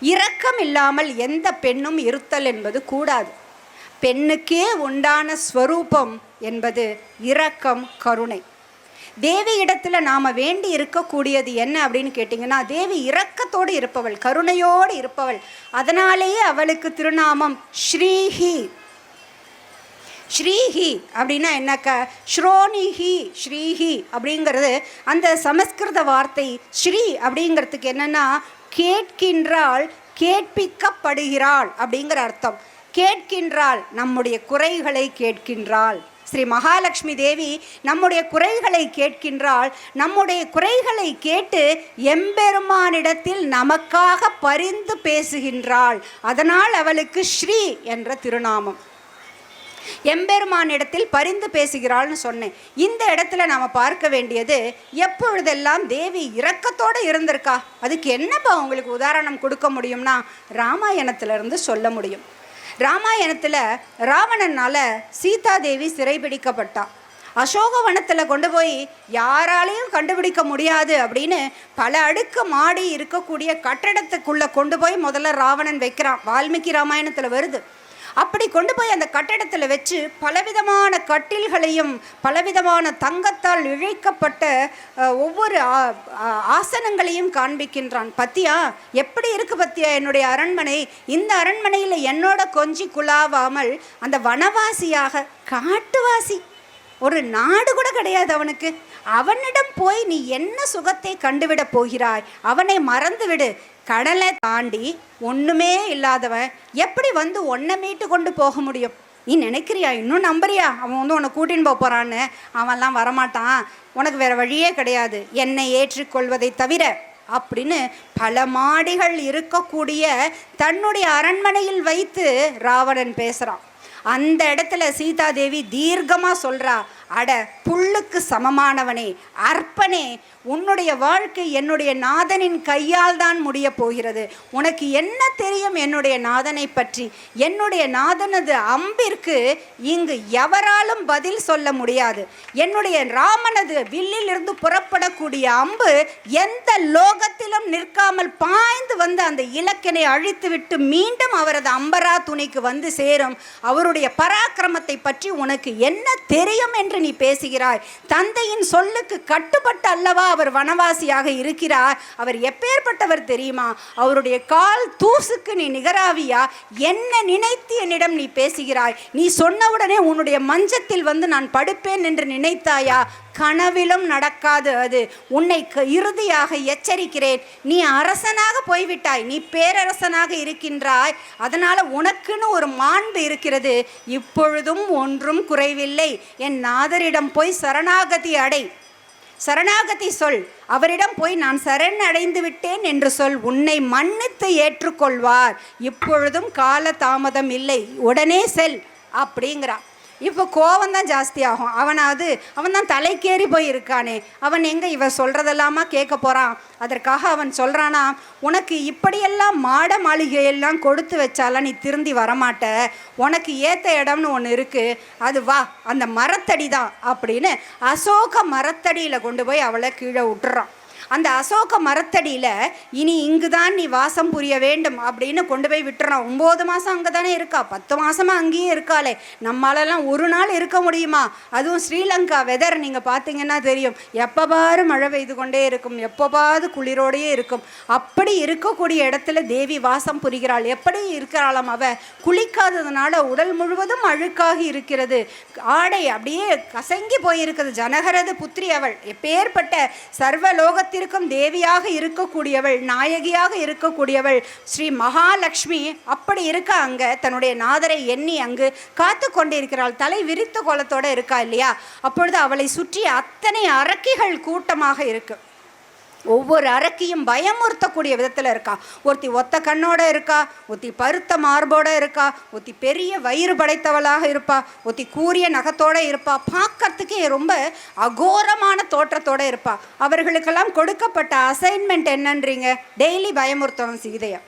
இரக்கம் இல்லாமல் எந்த பெண்ணும் இருத்தல் என்பது கூடாது. பெண்ணுக்கே உண்டான ஸ்வரூபம் என்பது இரக்கம் கருணை. தேவி இடத்துல நாம் வேண்டி இருக்கக்கூடியது என்ன அப்படின்னு கேட்டிங்கன்னா தேவி இரக்கத்தோடு இருப்பவள் கருணையோடு இருப்பவள். அதனாலேயே அவளுக்கு திருநாமம் ஸ்ரீஹி. ஸ்ரீஹி அப்படின்னா என்னக்க? ஸ்ரோனிஹி ஸ்ரீஹி அப்படிங்கிறது அந்த சமஸ்கிருத வார்த்தை ஸ்ரீ அப்படிங்கிறதுக்கு என்னென்னா கேட்கின்றாள் கேட்பிக்கப்படுகிறாள் அப்படிங்கிற அர்த்தம். கேட்கின்றாள் நம்முடைய குறைகளை கேட்கின்றாள். ஸ்ரீ மகாலட்சுமி தேவி நம்முடைய குறைகளை கேட்கின்றாள். நம்முடைய குறைகளை கேட்டு எம்பெருமானிடத்தில் நமக்காக பரிந்து பேசுகின்றாள். அதனால் அவளுக்கு ஸ்ரீ என்ற திருநாமம். எம்பெருமானிடத்தில் பரிந்து பேசுகிறாள்னு சொன்னேன். இந்த இடத்துல நாம் பார்க்க வேண்டியது எப்பொழுதெல்லாம் தேவி இரக்கத்தோடு இருந்திருக்கா? அதுக்கு என்னப்பா உங்களுக்கு உதாரணம் கொடுக்க முடியும்னா ராமாயணத்திலிருந்து சொல்ல முடியும். ராமாயணத்தில் ராவணனால் சீதாதேவி சிறைபிடிக்கப்பட்டான் அசோகவனத்தில் கொண்டு போய் யாராலையும் கண்டுபிடிக்க முடியாது அப்படின்னு பல அடுக்கு மாடி இருக்கக்கூடிய கட்டடத்துக்குள்ளே கொண்டு போய் முதல்ல ராவணன் வைக்கிறான். வால்மீகி ராமாயணத்தில் வருது. அப்படி கொண்டு போய் அந்த கட்டடத்தில் வச்சு பலவிதமான கட்டில்களையும் பலவிதமான தங்கத்தால் இழைக்கப்பட்ட ஒவ்வொரு ஆசனங்களையும் காண்பிக்கின்றான். பத்தியா? எப்படி இருக்கு பத்தியா என்னுடைய அரண்மனை? இந்த அரண்மனையில் என்னோட கொஞ்சி குழாவாமல் அந்த வனவாசியாக காட்டுவாசி. ஒரு நாடு கூட கிடையாது அவனுக்கு. அவனிடம் போய் நீ என்ன சுகத்தை கண்டுவிடப் போகிறாய்? அவனை மறந்துவிடு. கடலை தாண்டி ஒன்றுமே இல்லாதவன் எப்படி வந்து ஒன்றை மீட்டு கொண்டு போக முடியும்? நீ நினைக்கிறியா? இன்னும் நம்புறியா? அவன் வந்து உன்னை கூட்டின்னு போக போகிறான்னு அவன்லாம் வரமாட்டான். உனக்கு வேற வழியே கிடையாது. என்னை ஏற்றுக்கொள்வதை தவிர. அப்படின்னு பல மாடிகள் இருக்கக்கூடிய தன்னுடைய அரண்மனையில் வைத்து ராவணன் பேசுகிறான் அந்த இடத்துல சீதாதேவி தீர்க்கமாக சொல்கிறா அட புல்லுக்கு சமமானவனே அற்பனே உன்னுடைய வாழ்க்கை என்னுடைய நாதனின் கையால் தான் முடிய போகிறது. உனக்கு என்ன தெரியும் என்னுடைய நாதனை பற்றி? என்னுடைய நாதனது அம்பிற்கு இங்கு எவராலும் பதில் சொல்ல முடியாது. என்னுடைய ராமனது வில்லிலிருந்து புறப்படக்கூடிய அம்பு எந்த லோகத்திலும் நிற்காமல் பாய்ந்து வந்து அந்த இலக்கினை அழித்துவிட்டு மீண்டும் அவரது அம்பரா துணிக்கு வந்து சேரும். அவருடைய பராக்கிரமத்தை பற்றி உனக்கு என்ன தெரியும் என்று நீ பேசுகிறாய்? தந்தையின் சொல்லுக்கு கட்டுப்பட்டு அல்லவா அவர் வனவாசியாக இருக்கிறார்? அவர் எப்பேற்பட்டவர் தெரியுமா? அவருடைய கால் தூசுக்கு நீ நிகராவியா? என்ன நினைத்து என்னிடம் நீ பேசுகிறாய்? நீ சொன்னவுடனே உன்னுடைய மஞ்சத்தில் வந்து நான் படுப்பேன் என்று நினைத்தாயா? கனவிலும் நடக்காது அது. உன்னை க- இறுதியாக எச்சரிக்கிறேன். நீ அரசனாக போய்விட்டாய். நீ பேரரசனாக இருக்கின்றாய். அதனால் உனக்குன்னு ஒரு மாண்பு இருக்கிறது. இப்பொழுதும் ஒன்றும் குறைவில்லை. என் நாதரிடம் போய் சரணாகதி அடை. சரணாகதி சொல். அவரிடம் போய் நான் சரண் அடைந்து விட்டேன் என்று சொல். உன்னை மன்னித்து ஏற்றுக்கொள்வார். இப்பொழுதும் கால தாமதம் இல்லை. உடனே செல். அப்படிங்கிறான். இப்போ கோவம் தான் ஜாஸ்தி ஆகும். அவனாவது அவன் தான் தலைக்கேறி போய் இருக்கானே அவன் எங்கே இவன் சொல்கிறதெல்லாமா கேட்க போகிறான் அதற்காக அவன் சொல்கிறானா உனக்கு இப்படியெல்லாம் மாட மாளிகையெல்லாம் கொடுத்து வச்சாலாம் நீ திருந்தி வரமாட்ட. உனக்கு ஏற்ற இடம்னு ஒன்று இருக்குது அது வா அந்த மரத்தடி தான் அப்படின்னு அசோக மரத்தடியில் கொண்டு போய் அவளை கீழே விட்டுறான். அந்த அசோக மரத்தடியில் இனி இங்கு தான் நீ வாசம் புரிய வேண்டும் அப்படின்னு கொண்டு போய் விட்டுறான் ஒம்பது மாதம் அங்கே தானே இருக்கா? பத்து மாதமாக அங்கேயே இருக்காளே. நம்மளாலாம் ஒரு நாள் இருக்க முடியுமா? அதுவும் ஸ்ரீலங்கா வெதர் நீங்கள் பார்த்தீங்கன்னா தெரியும். எப்போ பாரு மழை பெய்து கொண்டே இருக்கும். எப்போ பாரு குளிரோடையே இருக்கும். அப்படி இருக்கக்கூடிய இடத்துல தேவி வாசம் புரிகிறாள். எப்படி இருக்கிறாளாம் அவ? குளிக்காததுனால உடல் முழுவதும் அழுக்காகி இருக்கிறது. ஆடை அப்படியே கசங்கி போயிருக்குது. ஜனகரது புத்திரி அவள். எப்பேற்பட்ட உலகத்திற்கும் தேவியாக இருக்கக்கூடியவள் நாயகியாக இருக்கக்கூடியவள் ஸ்ரீ மகாலட்சுமி அப்படி இருக்க அங்க? தன்னுடைய நாதரை எண்ணி அங்கு காத்து கொண்டிருக்கிறாள். தலை விரித்த கோலத்தோட இருக்கா இல்லையா? அப்பொழுது அவளை சுற்றி அத்தனை அரக்கிகள் கூட்டமாக இருக்கு. ஒவ்வொரு அரக்கியும் பயமுறுத்தக்கூடிய விதத்தில் இருக்கா. ஒருத்தி ஒத்த கண்ணோட இருக்கா ஒருத்தி பருத்த மார்போட இருக்கா ஒருத்தி பெரிய வயிறு படைத்தவளாக இருப்பா ஒருத்தி கூரிய நகத்தோட இருப்பா பார்க்கறதுக்கே ரொம்ப அகோரமான தோற்றத்தோட இருப்பா. அவர்களுக்கெல்லாம் கொடுக்கப்பட்ட அசைன்மெண்ட் என்னன்றீங்க? டெய்லி பயமுறுத்தவன் சீதையை?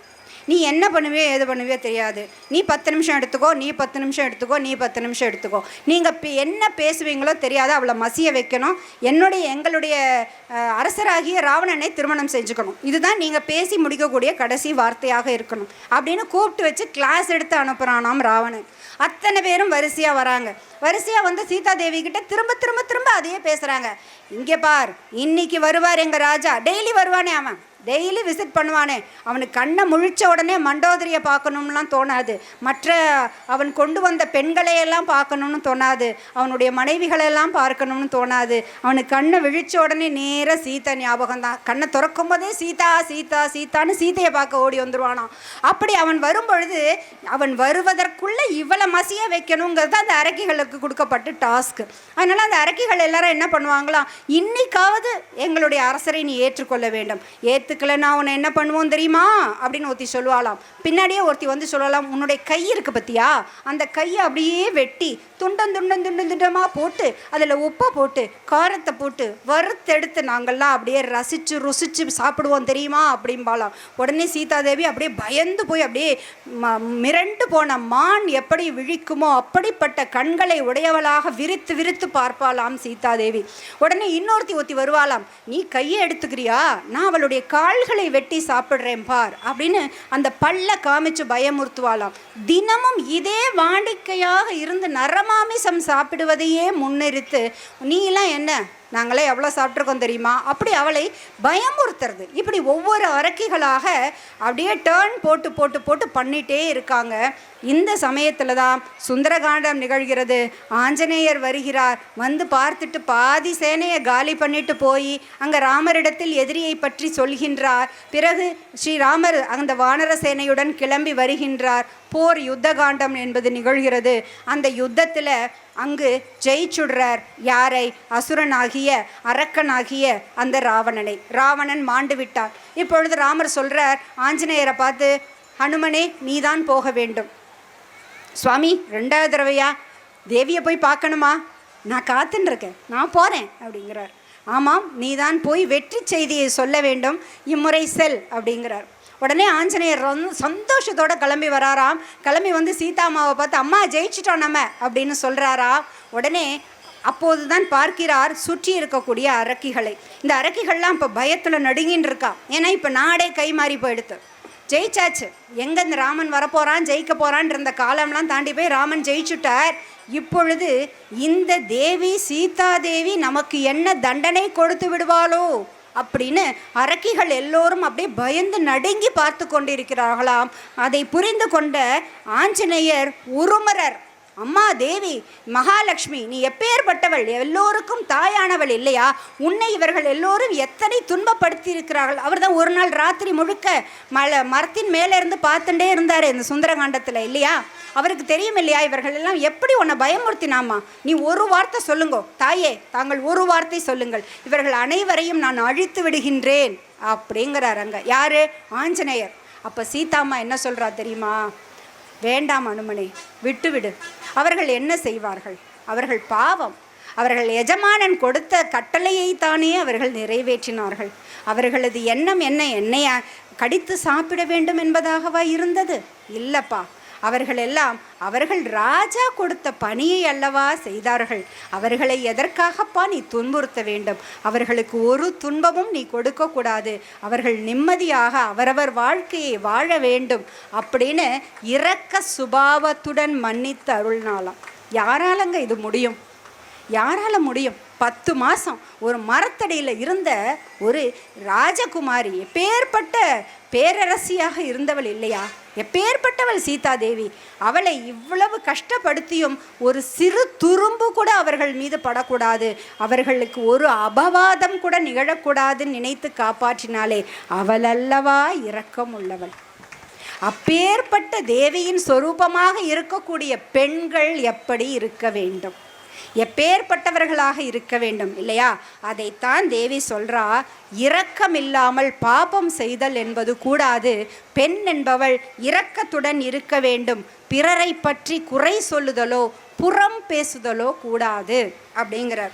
நீ என்ன பண்ணுவியோ ஏது பண்ணுவியோ தெரியாது. நீ பத்து நிமிஷம் எடுத்துக்கோ நீ பத்து நிமிஷம் எடுத்துக்கோ நீ பத்து நிமிஷம் எடுத்துக்கோ. நீங்கள் என்ன பேசுவீங்களோ தெரியாது அவளை மசிய வைக்கணும். என்னுடைய எங்களுடைய அரசராகிய ராவணனை திருமணம் செஞ்சுக்கணும். இதுதான் நீங்கள் பேசி முடிக்கக்கூடிய கடைசி வார்த்தையாக இருக்கணும். அப்படின்னு கூப்பிட்டு வச்சு கிளாஸ் எடுத்து அனுப்புகிறானாம் ராவணன். அத்தனை பேரும் வரிசையாக வராங்க. வரிசையாக வந்து சீதா தேவி கிட்ட திரும்ப திரும்ப திரும்ப அதையே பேசுகிறாங்க இங்கே பார் இன்னைக்கு வருவார் எங்கள் ராஜா. டெய்லி வருவானே அவன். டெய்லி விசிட் பண்ணுவானே. அவனுக்கு கண்ணை முழிச்ச உடனே மண்டோதரியை பார்க்கணும்லாம் தோணாது. மற்ற அவன் கொண்டு வந்த பெண்களையெல்லாம் பார்க்கணும்னு தோணாது. அவனுடைய மனைவிகளெல்லாம் பார்க்கணும்னு தோணாது. அவனுக்கு கண்ணை விழிச்ச உடனே நேராக சீதா ஞாபகம் தான். கண்ணை திறக்கும் போதே சீதா சீதா சீதான்னு சீதையை பார்க்க ஓடி வந்துடுவானாம் அப்படி அவன் வரும்பொழுது அவன் வருவதற்குள்ளே இவ்வளோ மசிய வைக்கணுங்கிறது அந்த அரக்கிகளுக்கு கொடுக்கப்பட்ட டாஸ்க்கு அதனால் அந்த அரக்கிகள் எல்லாரும் என்ன பண்ணுவாங்களாம் இன்னைக்காவது எங்களுடைய அரசரை நீ ஏற்றுக்கொள்ள வேண்டும். ஏற்று ஏற்றுக்கலைன்னா அவனை என்ன பண்ணுவோம் தெரியுமா? அப்படின்னு ஒருத்தி சொல்லுவாளாம். பின்னாடியே ஒருத்தி வந்து சொல்லலாம் உன்னுடைய கை இருக்குது பற்றியா அந்த கையை அப்படியே வெட்டி துண்டம் துண்டம் துண்டம் துண்டமாக போட்டு அதில் உப்பை போட்டு காரத்தை போட்டு வறுத்தெடுத்து நாங்கள்லாம் அப்படியே ரசித்து ருசித்து சாப்பிடுவோம் தெரியுமா? அப்படிம்பாலாம் உடனே சீதாதேவி அப்படியே பயந்து போய் அப்படியே ம- மிரண்டு போன மான் எப்படி விழிக்குமோ அப்படிப்பட்ட கண்களை உடையவளாக விரித்து விரித்து பார்ப்பாளாம் சீதாதேவி. உடனே இன்னொருத்தி ஒத்தி வருவாளாம் நீ கையை எடுத்துக்கிறியா? நான் அவளுடைய கால்களை வெட்டி சாப்பிட்றேன் பார் அப்படின்னு அந்த பல்ல காமிச்சு பயமுறுத்துவாளாம். தினமும் இதே வாடிக்கையாக இருந்து நரமாமிசம் சாப்பிடுவதையே முன்னிறுத்து நீலாம் என்ன? நாங்களே எவ்வளோ சாப்பிட்ருக்கோம் தெரியுமா? அப்படி அவளை பயமுறுத்துறது. இப்படி ஒவ்வொரு அரக்கிகளாக அப்படியே டேர்ன் போட்டு போட்டு போட்டு பண்ணிட்டே இருக்காங்க. இந்த சமயத்தில் தான் சுந்தரகாண்டம் நிகழ்கிறது. ஆஞ்சநேயர் வருகிறார். வந்து பார்த்துட்டு பாதி சேனையை காலி பண்ணிட்டு போய் அங்கே ராமரிடத்தில் எதிரியை பற்றி சொல்கின்றார். பிறகு ஸ்ரீராமர் அந்த வானர சேனையுடன் கிளம்பி வருகின்றார். போர் யுத்த காண்டம் என்பது நிகழ்கிறது. அந்த யுத்தத்தில் அங்கு ஜெயிச்சுடுறார் யாரை? அசுரனாகிய அரக்கனாகிய அந்த ராவணனை. ராவணன் மாண்டு விட்டார் இப்பொழுது ராமர் சொல்றார் ஆஞ்சநேயரை பார்த்து ஹனுமனே நீதான் போக வேண்டும். சுவாமி ரெண்டாவது தடவையா? தேவியை போய் பார்க்கணுமா? நான் காத்துன்னு இருக்கேன். நான் போகிறேன் அப்படிங்கிறார். ஆமாம் நீதான் போய் வெற்றி செய்தியை சொல்ல வேண்டும். இம்முறை செல் அப்படிங்கிறார். உடனே ஆஞ்சநேயர் வந்து சந்தோஷத்தோட கிளம்பி வராராம். கிளம்பி வந்து சீதாமாவை பார்த்து அம்மா ஜெயிச்சிட்டோம் நம்ம அப்படின்னு சொல்கிறாரா உடனே அப்போது தான் பார்க்கிறார் சுற்றி இருக்கக்கூடிய அரக்கிகளை. இந்த அரக்கிகள்லாம் இப்போ பயத்தில் நடுங்கின்னு இருக்கா. ஏன்னா இப்போ நாடே கை மாறி போயிடுத்து. ஜெயிச்சாச்சு. எங்கே இந்த ராமன் வரப்போகிறான் ஜெயிக்க போகிறான் இருந்த காலம்லாம் தாண்டி போய் ராமன் ஜெயிச்சுட்டார். இப்பொழுது இந்த தேவி சீதா தேவி நமக்கு என்ன தண்டனை கொடுத்து விடுவாளோ அப்படின்னு அரக்கிகள் எல்லோரும் அப்படியே பயந்து நடுங்கி பார்த்து கொண்டிருக்கிறார்களாம். அதை புரிந்து கொண்ட ஆஞ்சநேயர் உருமரர் அம்மா தேவி மகாலட்சுமி நீ எப்பேற்பட்டவள்? எல்லோருக்கும் தாயானவள் இல்லையா? உன்னை இவர்கள் எல்லோரும் எத்தனை துன்பப்படுத்தி இருக்கிறார்கள் அவர் தான் ஒரு நாள் ராத்திரி முழுக்க மல மரத்தின் மேலே இருந்து பார்த்துட்டே இருந்தார் இந்த சுந்தரகாண்டத்தில் இல்லையா? அவருக்கு தெரியும் இல்லையா? இவர்கள் எல்லாம் எப்படி உன்னை பயமுறுத்தினாமா நீ ஒரு வார்த்தை சொல்லுங்கோ. தாயே தாங்கள் ஒரு வார்த்தை சொல்லுங்கள். இவர்கள் அனைவரையும் நான் அழித்து விடுகின்றேன். அப்படிங்கிறார் அங்க. யாரு? ஆஞ்சநேயர். அப்போ சீதாம்மா என்ன சொல்கிறா தெரியுமா? வேண்டாம் அனுமனே. விட்டுவிடு. அவர்கள் என்ன செய்வார்கள்? அவர்கள் பாவம். அவர்கள் எஜமானன் கொடுத்த கட்டளையை தானே அவர்கள் நிறைவேற்றினார்கள். அவர்களது எண்ணம் என்ன? என்னையா கடித்து சாப்பிட வேண்டும் என்பதாகவா இருந்தது? இல்லப்பா. அவர்கள் எல்லாம் அவர்கள் ராஜா கொடுத்த பணியை அல்லவா செய்தார்கள். அவர்களை எதற்காகப்பா நீ துன்புறுத்த வேண்டும்? அவர்களுக்கு ஒரு துன்பமும் நீ கொடுக்கக்கூடாது. அவர்கள் நிம்மதியாக அவரவர் வாழ்க்கையை வாழ வேண்டும் அப்படின்னு இரக்க சுபாவத்துடன் மன்னித்து அருள்னாலாம் யாராலங்க இது முடியும்? யாரால முடியும்? பத்து மாதம் ஒரு மரத்தடியில் இருந்த ஒரு ராஜகுமாரி எப்பேற்பட்ட பேரரசியாக இருந்தவள் இல்லையா? எப்பேற்பட்டவள் சீதாதேவி? அவளை இவ்வளவு கஷ்டப்படுத்தியும் ஒரு சிறு துரும்பு கூட அவர்கள் மீது படக்கூடாது. அவர்களுக்கு ஒரு அபவாதம் கூட நிகழக்கூடாதுன்னு நினைத்து காப்பாற்றினாலே அவளல்லவா இரக்கம் உள்ளவள்? அப்பேற்பட்ட தேவியின் சொரூபமாக இருக்கக்கூடிய பெண்கள் எப்படி இருக்க வேண்டும்? எப்பேற்பட்டவர்களாக இருக்க வேண்டும் இல்லையா? அதைத்தான் தேவி சொல்றா இரக்கமில்லாமல் பாபம் செய்தல் என்பது கூடாது. பெண் என்பவள் இரக்கத்துடன் இருக்க வேண்டும். பிறரை பற்றி குறை சொல்லுதலோ புறம் பேசுதலோ கூடாது அப்படிங்கிறார்.